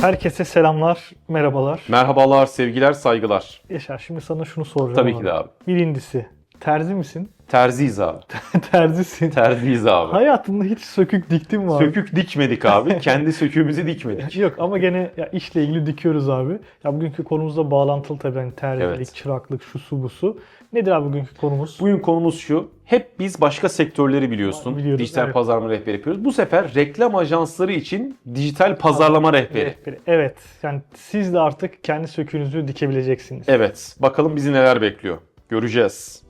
Herkese selamlar, merhabalar. Merhabalar, sevgiler, saygılar. Yaşar şimdi sana şunu soracağım. Tabii ki de abi. Birincisi, terzi misin? Terziyiz abi. Terzisin. Terziyiz abi. Hayatında hiç sökük diktin mi abi? Sökük dikmedik abi. Kendi söküğümüzü dikmedik. Yok ama gene ya işle ilgili dikiyoruz abi. Ya bugünkü konumuzla bağlantılı tabii hani terzilik, Evet. çıraklık, şu su bu su. Nedir abi bugünkü konumuz? Bugün konumuz şu. Hep biz başka sektörleri biliyorsun. Biliyoruz, dijital evet. pazarlama rehberi yapıyoruz. Bu sefer reklam ajansları için dijital pazarlama rehberi. Rehberi. Evet. Yani siz de artık kendi söküğünüzü dikebileceksiniz. Evet. Bakalım bizi neler bekliyor. Göreceğiz.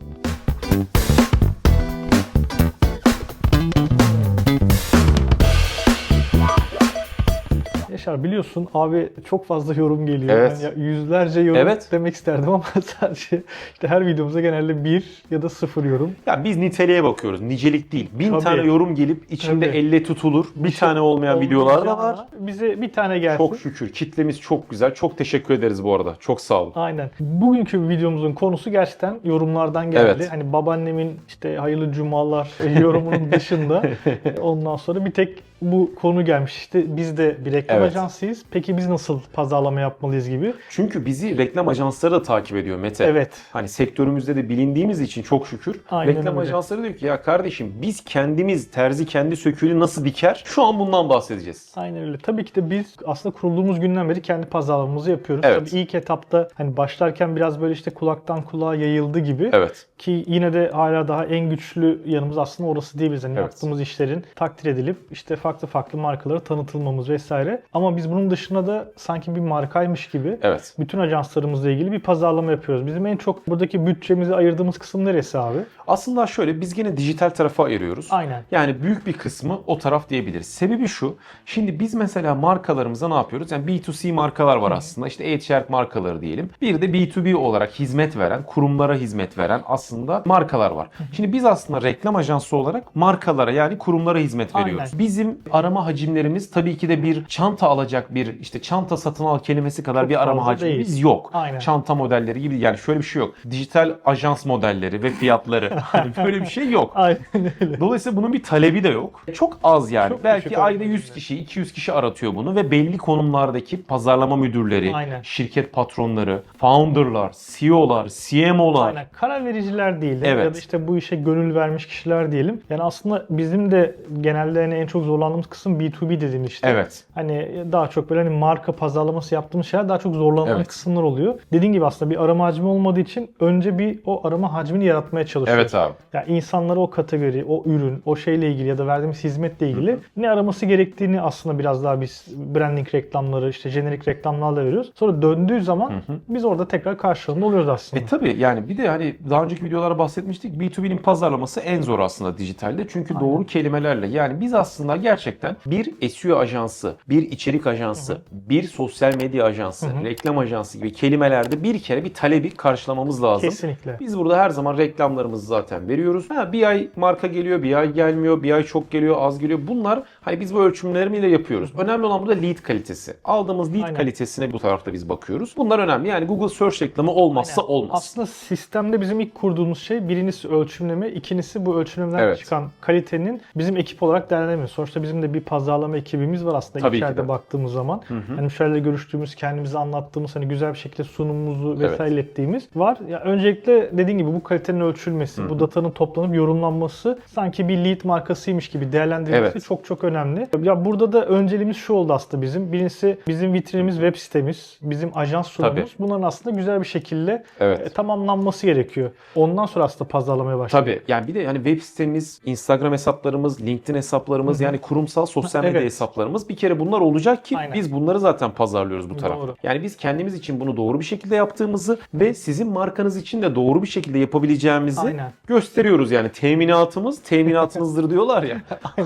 Yaşar biliyorsun abi çok fazla yorum geliyor. Evet. Yani ya yüzlerce yorum Evet. demek isterdim ama sadece işte her videomuza genelde bir ya da sıfır yorum. Ya biz niteliğe bakıyoruz. Nicelik değil. Bin Tabii. tane yorum gelip içinde Tabii. elle tutulur. Bir tane olmayan videolar da var. Bize bir tane gelsin. Çok şükür. Kitlemiz çok güzel. Çok teşekkür ederiz bu arada. Çok sağ olun. Aynen. Bugünkü videomuzun konusu gerçekten yorumlardan geldi. Evet. Hani babaannemin işte hayırlı cumalar yorumunun dışında ondan sonra bir tek bu konu gelmiş. İşte biz de bir reklam Evet. ajansıyız. Peki biz nasıl pazarlama yapmalıyız gibi. Çünkü bizi reklam ajansları da takip ediyor Mete. Evet. Hani sektörümüzde de bilindiğimiz için çok şükür. Aynen reklam öyle. ajansları diyor ki ya kardeşim biz kendimiz terzi kendi söküğünü nasıl diker? Şu an bundan bahsedeceğiz. Aynen öyle. Tabii ki de biz aslında kurulduğumuz günden beri kendi pazarlamamızı yapıyoruz. Evet. Tabii ilk etapta hani başlarken biraz böyle işte kulaktan kulağa yayıldı gibi. Evet. Ki yine de hala daha en güçlü yanımız aslında orası diyebiliriz. Hani Evet. yaptığımız işlerin takdir edilip işte farklı farklı markalara tanıtılmamız vesaire. Ama biz bunun dışında da sanki bir markaymış gibi Evet. bütün ajanslarımızla ilgili bir pazarlama yapıyoruz. Bizim en çok buradaki bütçemizi ayırdığımız kısım neresi abi? Aslında şöyle biz gene dijital tarafa ayırıyoruz. Aynen. Yani büyük bir kısmı o taraf diyebiliriz. Sebebi şu. Şimdi biz mesela markalarımıza ne yapıyoruz? Yani B2C markalar var aslında. İşte e-ticaret markaları diyelim. Bir de B2B olarak hizmet veren, kurumlara hizmet veren aslında markalar var. Şimdi biz aslında reklam ajansı olarak markalara yani kurumlara hizmet Aynen. veriyoruz. Bizim arama hacimlerimiz tabii ki de bir çanta alacak bir işte çanta satın al kelimesi kadar Çok bir arama fazla hacimimiz değil. yok. Aynen. Çanta modelleri gibi yani şöyle bir şey yok. Dijital ajans modelleri ve fiyatları hani böyle bir şey yok. Aynen öyle. Dolayısıyla bunun bir talebi de yok. Çok az yani. Çok Belki ayda oranında 100 yani. kişi, 200 kişi aratıyor bunu ve belli konumlardaki pazarlama müdürleri, Aynen. şirket patronları, founder'lar, CEO'lar, CMO'lar. Aynen. Karar vericiler değil Evet. ya da işte bu işe gönül vermiş kişiler diyelim. Yani aslında bizim de genelde hani en çok zorlandığımız kısım B2B dediğimiz işte. Evet. Hani daha çok böyle hani marka pazarlaması yaptığımız şeyler daha çok zorlanan Evet. kısımlar oluyor. Dediğin gibi aslında bir arama hacmi olmadığı için önce bir o arama hacmini yaratmaya çalışıyoruz. Evet abi. Yani insanlara o kategori, o ürün, o şeyle ilgili ya da verdiğimiz hizmetle ilgili ne araması gerektiğini aslında biraz daha biz branding reklamları, işte jenerik reklamlarla veriyoruz. Sonra döndüğü zaman biz orada tekrar karşılığında oluyoruz aslında. E tabi yani bir de hani daha önceki videolarda bahsetmiştik B2B'nin pazarlaması en zor aslında dijitalde. Çünkü doğru kelimelerle yani biz aslında gerçekten bir SEO ajansı, bir içerik ajansı, bir sosyal medya ajansı, reklam ajansı gibi kelimelerde bir kere bir talebi karşılamamız lazım. Kesinlikle. Biz burada her zaman reklamlarımızı zaten veriyoruz. Ha, bir ay marka geliyor, bir ay gelmiyor, bir ay çok geliyor, az geliyor. Bunlar hani biz bu ölçümlerimiyle yapıyoruz. Önemli olan burada lead kalitesi. Aldığımız lead Aynen. kalitesine bu tarafta biz bakıyoruz. Bunlar önemli. Yani Google Search reklamı olmazsa Aynen. olmaz. Aslında sistemde bizim ilk kurduğumuz şey birincisi ölçümleme, ikincisi bu ölçümlemeden Evet. çıkan kalitenin bizim ekip olarak değerlendirmesi. Sonuçta bizim de bir pazarlama ekibimiz var aslında Tabii içeride de. baktığımız zaman. Hani müşterilerle görüştüğümüz, kendimize anlattığımız, hani güzel bir şekilde sunumumuzu Evet. vesaire ilettiğimiz var. Ya öncelikle dediğin gibi bu kalitenin ölçülmesi, bu datanın toplanıp yorumlanması sanki bir lead markasıymış gibi değerlendirilmesi Evet. çok çok önemli. Ya burada da önceliğimiz şu oldu aslında bizim. Birincisi bizim vitrinimiz, web sitemiz, bizim ajans sunumumuz. Bunların aslında güzel bir şekilde Evet. e, tamamlanması gerekiyor. Ondan sonra aslında pazarlamaya başladık. Tabii. Yani bir de yani web sitemiz, Instagram hesaplarımız, LinkedIn hesaplarımız yani kurumsal sosyal medya Evet. hesaplarımız bir kere bunlar olacak ki Aynen. biz bunları zaten pazarlıyoruz bu tarafta. Doğru. Yani biz kendimiz için bunu doğru bir şekilde yaptığımızı ve sizin markanız için de doğru bir şekilde yapabileceğimizi Aynen. gösteriyoruz. Yani teminatımız teminatınızdır diyorlar ya.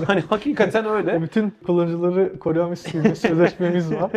hani hakikaten O öyle. bütün kullanıcıları koruyamış bir sözleşmemiz var.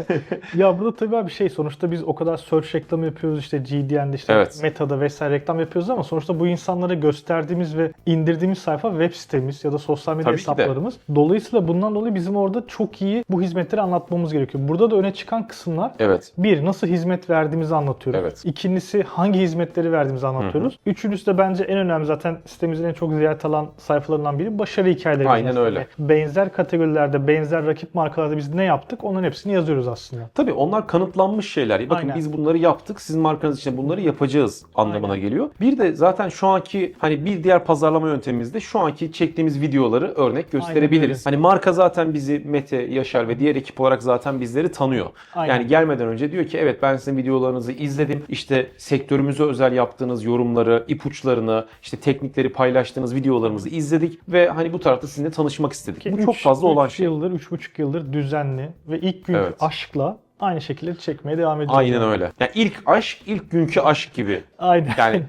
ya burada tabii abi şey sonuçta biz o kadar search reklamı yapıyoruz işte GDN'de işte Evet. Meta'da vesaire reklam yapıyoruz ama sonuçta bu insanlara gösterdiğimiz ve indirdiğimiz sayfa web sitemiz ya da sosyal medya Tabii hesaplarımız. Dolayısıyla bundan dolayı bizim orada çok iyi bu hizmetleri anlatmamız gerekiyor. Burada da öne çıkan kısımlar Evet. bir, nasıl hizmet verdiğimizi anlatıyoruz. Evet. İkincisi hangi hizmetleri verdiğimizi anlatıyoruz. Üçüncüsü de bence en önemli zaten sitemizin en çok ziyaret alan sayfalarından biri başarı hikayeleri. Aynen aslında. öyle. Benzer kategorilerde, benzer rakip markalarda biz ne yaptık onların hepsini yazıyoruz aslında. Tabii onlar kanıtlanmış şeyler. Bakın Aynen. biz bunları yaptık. Sizin markanız için bunları yapacağız anlamına Aynen. geliyor. Bir de zaten şu anki hani bir diğer pazarlama yöntemimizde şu anki çektiğimiz videoları örnek gösterebiliriz. Öyle. Hani marka zaten bizi Mete, Yaşar ve diğer ekip olarak zaten bizleri tanıyor. Aynen. Yani gelmeden önce diyor ki evet ben sizin videolarınızı izledim. İşte sektörümüze özel yaptığınız yorumları, ipuçlarını, işte teknikleri paylaştığınız videolarınızı izledik ve hani bu tarafta sizinle tanışmak istedik. Ki bu çok üç- fazla olan üç şey. yıldır, üç buçuk yıldır düzenli ve ilk günkü Evet. aşkla aynı şekilde çekmeye devam ediyoruz. Aynen öyle. Yani ilk aşk, ilk günkü aşk gibi. Aynen. Yani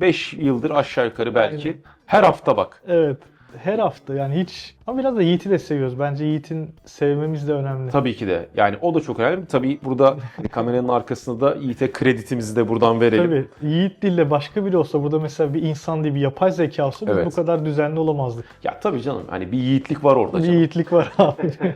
4-5 yıldır aşağı yukarı belki. Her hafta bak. Evet. Her hafta yani hiç ama biraz da Yiğit'i de seviyoruz. Bence Yiğit'in sevmemiz de önemli. Tabii ki de. Yani o da çok önemli. Tabii burada kameranın arkasında da Yiğit'e kreditimizi de buradan verelim. Tabii. Yiğit değil de başka biri olsa burada mesela bir insan değil bir yapay zeka olsa biz Evet. bu kadar düzenli olamazdık. Ya tabii canım. Hani bir yiğitlik var orada Bir canım. yiğitlik var abi.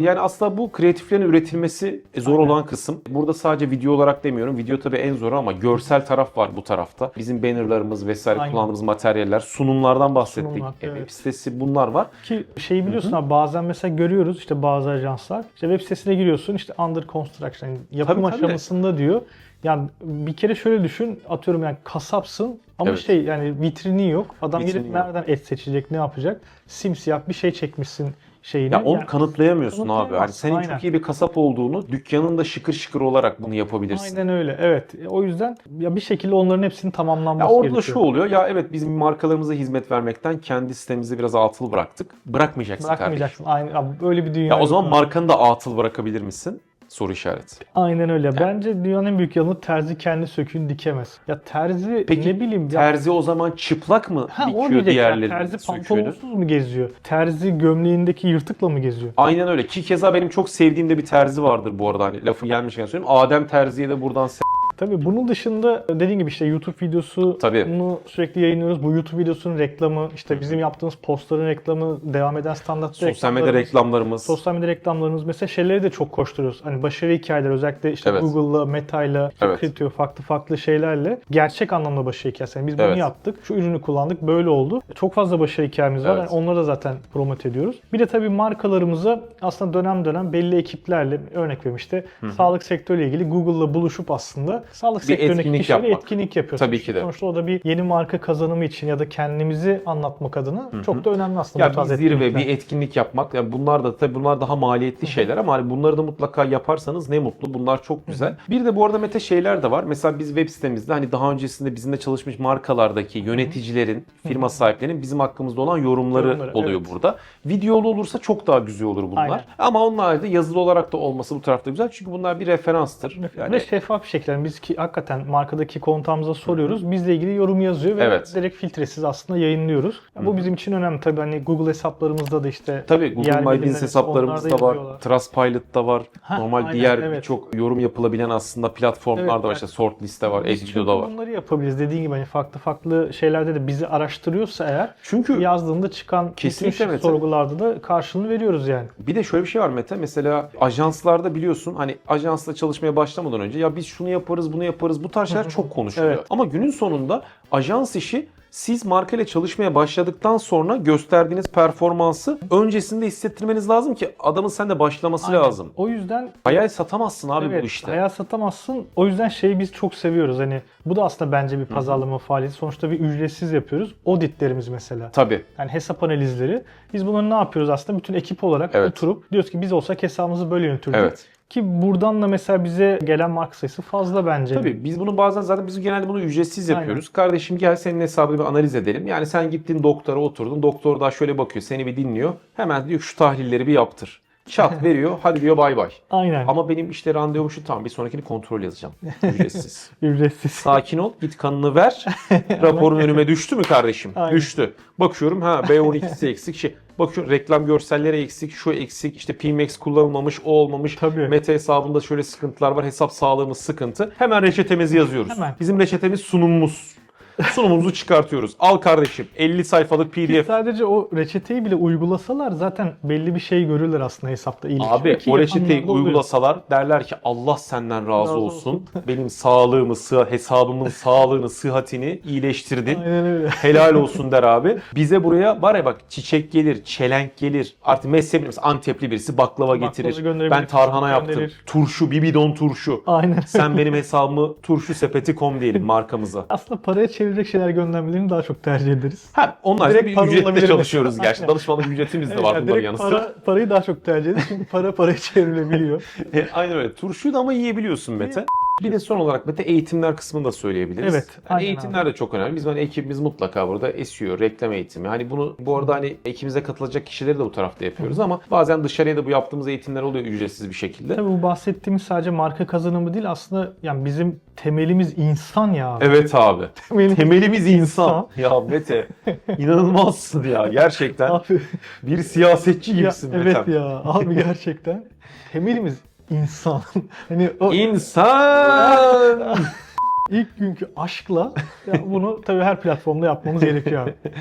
Yani aslında bu kreatiflerin üretilmesi zor Aynen. olan kısım. Burada sadece video olarak demiyorum. Video tabii en zoru ama görsel taraf var bu tarafta. Bizim bannerlarımız vesaire Aynen. kullandığımız materyaller, sunumlardan bahsettik. Sunumlar, E, Web evet. sitesi bunlar var. Ki şeyi biliyorsun abi bazen mesela görüyoruz işte bazı ajanslar işte web sitesine giriyorsun işte under construction yani yapım Tabii, tabii. aşamasında diyor. Yani bir kere şöyle düşün atıyorum yani kasapsın ama Evet. şey yani vitrini yok. Adam Vitrini yok. nereden et seçecek ne yapacak? Simsiyah bir şey çekmişsin şeyini. Ya onu Yani- kanıtlayamıyorsun abi. Kanıtlayamazsın, senin aynen. çok iyi bir kasap olduğunu, dükkanın da şıkır şıkır olarak bunu yapabilirsin. Aynen öyle. Evet. O yüzden ya bir şekilde onların hepsinin Ya tamamlanması orada da gerekiyor. şu oluyor. Ya evet bizim markalarımıza hizmet vermekten kendi sistemimizi biraz atıl bıraktık. Bırakmayacaksın kardeşim. Bırakmayacaksın. Aynen. Abi böyle bir dünya. Ya o zaman markanı da atıl bırakabilir misin? Soru işareti. Aynen öyle. Bence dünyanın en büyük yanı terzi kendi söküğünü dikemez. Ya terzi Peki, ne bileyim ya Terzi o zaman çıplak mı Ha, dikiyor diğerlerinin Terzi pantolonsuz mu geziyor? Terzi gömleğindeki yırtıkla mı geziyor? Aynen öyle. Ki keza benim çok sevdiğim de bir terzi vardır bu arada. Hani lafı gelmişken söyleyeyim. Adem Terzi'ye de buradan se- Tabii bunun dışında dediğim gibi işte YouTube videosu Tabii. bunu sürekli yayınlıyoruz. Bu YouTube videosunun reklamı, işte bizim yaptığımız postların reklamı, devam eden standart sosyal medya reklamlarımız, reklamlarımız. Sosyal medya reklamlarımız mesela şeyleri de çok koşturuyoruz. Hani başarı hikayeleri özellikle işte Evet. Google'la, Meta'yla, işte Evet. Criteo farklı farklı şeylerle gerçek anlamda başarı hikayesi. Yani biz bunu Evet. yaptık, şu ürünü kullandık, böyle oldu. Çok fazla başarı hikayemiz var. Evet. Yani onları da zaten promote ediyoruz. Bir de tabii markalarımıza aslında dönem dönem belli ekiplerle örnek vereyim işte sağlık sektörüyle ilgili Google'la buluşup aslında sağlık Bir sektöründeki etkinlik kişilere yapmak. etkinlik yapıyoruz. Tabii ki de. Sonuçta o da bir yeni marka kazanımı için ya da kendimizi anlatmak adına çok da önemli aslında. Ya bu tarz bir zirve, bir etkinlik yapmak. Yani bunlar da tabii bunlar daha maliyetli şeyler ama hani bunları da mutlaka yaparsanız ne mutlu. Bunlar çok güzel. Bir de bu arada Mete şeyler de var. Mesela biz web sitemizde hani daha öncesinde bizimle çalışmış markalardaki yöneticilerin, firma sahiplerinin bizim hakkımızda olan yorumları, Yorumları, oluyor evet. burada. Videolu olursa çok daha güzel olur bunlar. Aynen. Ama onun haricinde yazılı olarak da olması bu tarafta güzel. Çünkü bunlar bir referanstır. Yani Ve şeffaf bir şekilde yani biz ki hakikaten markadaki kontağımıza soruyoruz. Bizle ilgili yorum yazıyor ve Evet. direkt filtresiz aslında yayınlıyoruz. Yani bu bizim için önemli tabii hani Google hesaplarımızda da işte Tabii Google My Business birimler, hesaplarımızda onlar da var. yazıyorlar. Trustpilot'ta var. Ha, Normal aynen, diğer evet. birçok yorum yapılabilen aslında platformlar Evet, da var. evet. İşte Sortlist'te var, Biz çünkü var. bunları yapabiliriz. Dediğin gibi hani farklı farklı şeylerde de bizi araştırıyorsa eğer Çünkü yazdığında çıkan Kesinlikle bütün Mete. sorgularda da karşılığını veriyoruz yani. Bir de şöyle bir şey var Mete. Mesela ajanslarda biliyorsun hani ajansla çalışmaya başlamadan önce ya biz şunu yaparız bunu yaparız bu tarz şeyler çok konuşuluyor. Evet. Ama günün sonunda ajans işi siz marka ile çalışmaya başladıktan sonra gösterdiğiniz performansı öncesinde hissettirmeniz lazım ki adamın sende başlaması Aynen. lazım. O yüzden Hayal satamazsın abi evet, bu işte. hayal satamazsın. O yüzden şeyi biz çok seviyoruz. Hani bu da aslında bence bir pazarlama faaliyeti. Sonuçta bir ücretsiz yapıyoruz. Auditlerimiz mesela. Tabii. Yani hesap analizleri. Biz bunları ne yapıyoruz aslında? Bütün ekip olarak Evet. oturup diyoruz ki biz olsak hesabımızı böyle yönetirdik. Evet. Ki buradan da mesela bize gelen marka sayısı fazla bence. Tabii biz bunu bazen zaten biz genelde bunu ücretsiz yapıyoruz. Kardeşim gel senin hesabını bir analiz edelim. Yani sen gittin doktora oturdun. Doktor daha şöyle bakıyor seni bir dinliyor. Hemen diyor şu tahlilleri bir yaptır. Çat veriyor. Hadi diyor bay bay. Aynen. Ama benim işte randevum şu tamam bir sonrakini kontrol yazacağım. Ücretsiz. Ücretsiz. Sakin ol git kanını ver. Raporun önüme düştü mü kardeşim? Aynen. Düştü. Bakıyorum ha B12'si eksik şey. Bakıyorum reklam görselleri eksik, şu eksik, işte PMX kullanılmamış, o olmamış. Tabii. Meta hesabında şöyle sıkıntılar var, hesap sağlığımız sıkıntı. Hemen reçetemizi yazıyoruz. Hemen. Bizim reçetemiz sunumumuz. Sunumumuzu çıkartıyoruz. Al kardeşim 50 sayfalık PDF. Sadece o reçeteyi bile uygulasalar zaten belli bir şey görürler aslında hesapta. iyilik. Abi Ki o reçeteyi yapanlar da oluyor. uygulasalar derler ki Allah senden razı Razı olsun. Benim sağlığımı, sıha- hesabımın sağlığını, sıhhatini iyileştirdin. Aynen öyle. Helal olsun der abi. Bize buraya var ya bak çiçek gelir, çelenk gelir. Artık mezhep mesela Antepli birisi baklava getirir. gönderebilir, Ben tarhana yaptım. gönderir. Turşu, bir bidon turşu. Aynen. Sen benim hesabımı turşusepeti.com diyelim markamıza. Aslında paraya çevirecek şeyler göndermelerini daha çok tercih ederiz. Ha, onlar Direkt bir ücretle çalışıyoruz gerçi. Danışmanlık ücretimiz de var yani bunların yanı sıra. para, parayı daha çok tercih ederiz çünkü para paraya çevrilebiliyor. E, Aynen öyle. Turşuyu da ama yiyebiliyorsun Mete. Bir de son olarak Mete eğitimler kısmını da söyleyebiliriz. Evet, Yani eğitimler de çok önemli. Bizim hani ekibimiz mutlaka burada esiyor. Reklam eğitimi. Hani bunu bu arada hani ekibimize katılacak kişileri de bu tarafta yapıyoruz ama bazen dışarıya da bu yaptığımız eğitimler oluyor ücretsiz bir şekilde. Tabii bu bahsettiğimiz sadece marka kazanımı değil aslında yani bizim temelimiz insan ya. abi. Evet abi. Temelimiz Temelimiz insan. ya Mete inanılmazsın ya gerçekten. Abi, Bir siyasetçi ya, gibisin evet ya abi gerçekten temelimiz insan. hani o İnsan. ilk günkü aşkla ya bunu tabii her platformda yapmamız gerekiyor abi.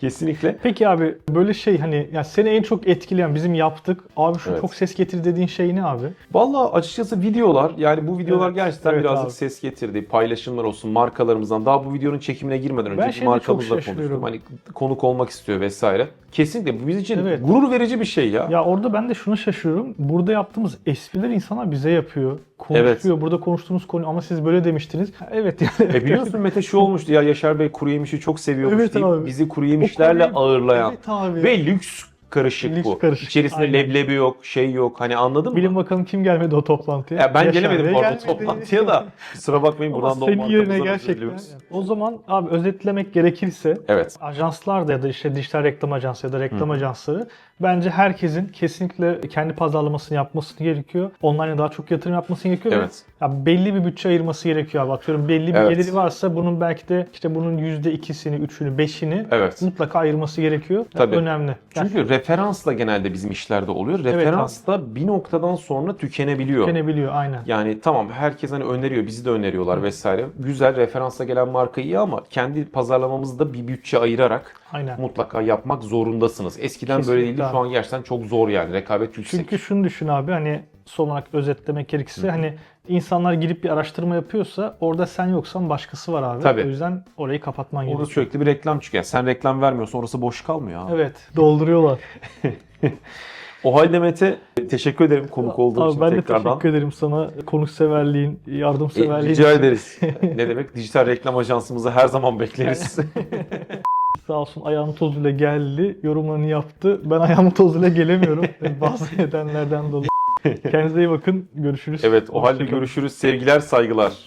Kesinlikle. Peki abi böyle şey hani ya seni en çok etkileyen bizim yaptık. Abi şu Evet. çok ses getir dediğin şey ne abi? Vallahi açıkçası videolar yani bu videolar Evet, gerçekten evet birazcık abi. ses getirdi. Paylaşımlar olsun markalarımızdan. Daha bu videonun çekimine girmeden önce Ben bir şeyde çok markamızla şaşırıyorum. konuştum. Hani konuk olmak istiyor vesaire. Kesinlikle bu bizim için Evet. gurur verici bir şey ya. Ya orada ben de şunu şaşırıyorum. Burada yaptığımız espriler insanlar bize yapıyor. Konuşuyor. Burada konuştuğumuz konu ama siz böyle demiştiniz. Ha, Evet yani. E biliyorsun Mete şu olmuştu ya Yaşar Bey kuru yemişi çok seviyormuş Evet deyip abi. bizi kuru yemişlerle O konuyu- ağırlayan. Evet abi. Ve lüks karışık Lüks bu. karışık, İçerisinde aynen. leblebi yok, şey yok. Hani anladın Bilin mı? bakalım kim gelmedi o toplantıya. Ya ben Yaşar gelemedim Bey gelmedi. toplantıya da. Kusura bakmayın Ama buradan da o senin yerine markamızdan özür gerçekten. diliyoruz. O zaman abi özetlemek gerekirse Evet. ajanslar da ya da işte dijital reklam ajansı ya da reklam ajansları bence herkesin kesinlikle kendi pazarlamasını yapması gerekiyor. Online'a daha çok yatırım yapması gerekiyor. ve Evet. Ya belli bir bütçe ayırması gerekiyor abi. Atıyorum belli bir Evet. geliri varsa bunun belki de işte bunun %2'sini, 3'ünü, 5'ini Evet. mutlaka ayırması gerekiyor. Yani Tabii. Önemli. Yani Çünkü referansla genelde bizim işlerde oluyor. Referans da bir noktadan sonra tükenebiliyor. tükenebiliyor aynen. Yani tamam herkes hani öneriyor, bizi de öneriyorlar vesaire. Güzel referansla gelen marka iyi ama kendi pazarlamamızda bir bütçe ayırarak Aynen. mutlaka yapmak zorundasınız. Eskiden Kesinlikle böyle değildi. Şu an gerçekten çok zor yani. Rekabet yüksek. Çünkü şunu düşün abi hani son olarak özetlemek gerekirse hani insanlar girip bir araştırma yapıyorsa orada sen yoksan başkası var abi. Tabii. O yüzden orayı kapatman Orada gerekiyor. sürekli bir reklam çıkıyor. Yani sen reklam vermiyorsan orası boş kalmıyor abi. Evet, dolduruyorlar. O halde Mete teşekkür ederim konuk olduğun Abi için ben de tekrardan. teşekkür ederim sana konukseverliğin, E, yardımseverliğin. rica ederiz. ne demek? Dijital reklam ajansımızı her zaman bekleriz. Sağ olsun ayağının tozuyla geldi, yorumlarını yaptı. Ben ayağımın tozuyla gelemiyorum bazı nedenlerden dolayı. Kendinize iyi bakın, görüşürüz. evet o halde görüşürüz. Sevgiler, saygılar.